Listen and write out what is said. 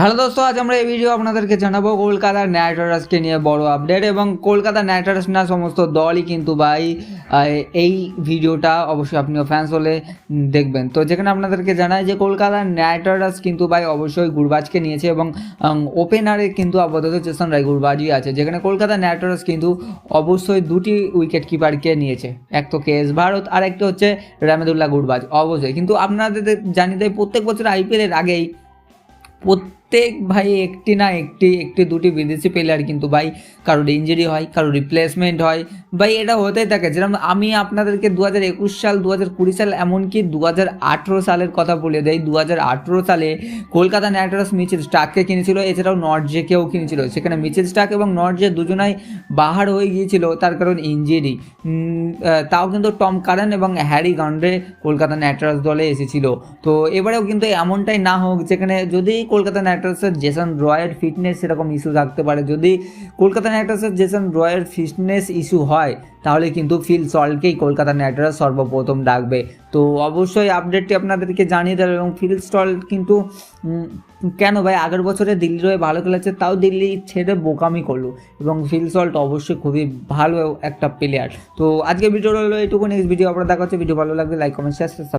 Hello দোস্ত, আজ আমরা এই ভিডিও আপনাদেরকে জানাব কলকাতার নাইট রাইডার্সকে নিয়ে বড় আপডেট এবং কলকাতা নাইট রাইডার্স না, সমস্ত দলই কিন্তু ভাই এই ভিডিওটা অবশ্যই আপনিও ফ্যান্স হলে দেখবেন। তো যেখানে আপনাদেরকে জানাই যে কলকাতার নাইট রাইডার্স কিন্তু ভাই অবশ্যই গুরবাজকে নিয়েছে এবং ওপেনারে কিন্তু আপাতত চেতন রায় গুরবাজই আছে, যেখানে কলকাতা নাইট রাইডার্স কিন্তু অবশ্যই দুটি উইকেট কিপারকে নিয়েছে। এক তো কে এস ভারত, আর একটা হচ্ছে রামেদুল্লাহ গুরবাজ, অবশ্যই। কিন্তু আপনাদের জানিয়ে দেয় প্রত্যেক বছর আইপিএলের আগেই প্রত্যেক ভাই একটি না একটি একটি, দুটি বিদেশি প্লেয়ার কিন্তু ভাই কারোর ইঞ্জুরি হয়, কারোর রিপ্লেসমেন্ট হয়। ভাই এটা হতেই থাকে, যেরকম আমি আপনাদেরকে দু হাজার একুশ সাল দু হাজার কুড়ি সাল এমনকি দু হাজার আঠেরো সালের কথা বলে দেয় দু হাজার আঠেরো সালে কলকাতা নাইট রাইডার্স মিচেল স্টাককে কিনেছিল, এছাড়াও নর্জেকেও কিনেছিল। সেখানে মিচেল স্টাক এবং নর্জে দুজনাই বাহার হয়ে গিয়েছিল, তার কারণ ইঞ্জুরি তাও কিন্তু টম কারান এবং হ্যারি গান্ডে কলকাতা নাইট রাইডার্স দলে এসেছিল। তো এবারেও কিন্তু এমনটাই না হোক, যেখানে যদি কলকাতা রাইডার্সের জেসন রয়ের ফিটনেস সেরকম ইস্যু থাকতে পারে। যদি কলকাতা নাইট রাইডার্সের জেসন রয়ের ফিটনেস ইস্যু হয়, তাহলে কিন্তু ফিল সল্টকেই কলকাতা নাইট সর্বপ্রথম ডাকবে। তো অবশ্যই আপডেটটি আপনাদেরকে জানিয়ে দেবে এবং ফিল স্টল কিন্তু কেন ভাই আগের বছরে দিল্লি হয়ে ভালো খেলেছে, তাও দিল্লি ছেড়ে বোকামি করল এবং ফিল সল্ট অবশ্যই খুবই ভালো একটা প্লেয়ার তো আজকে ভিডিওটা হলো এইটুকু নেক্সট ভিডিও আপনারা দেখা হচ্ছে। ভিডিও ভালো লাগবে লাইক কমেন্ট শেয়ার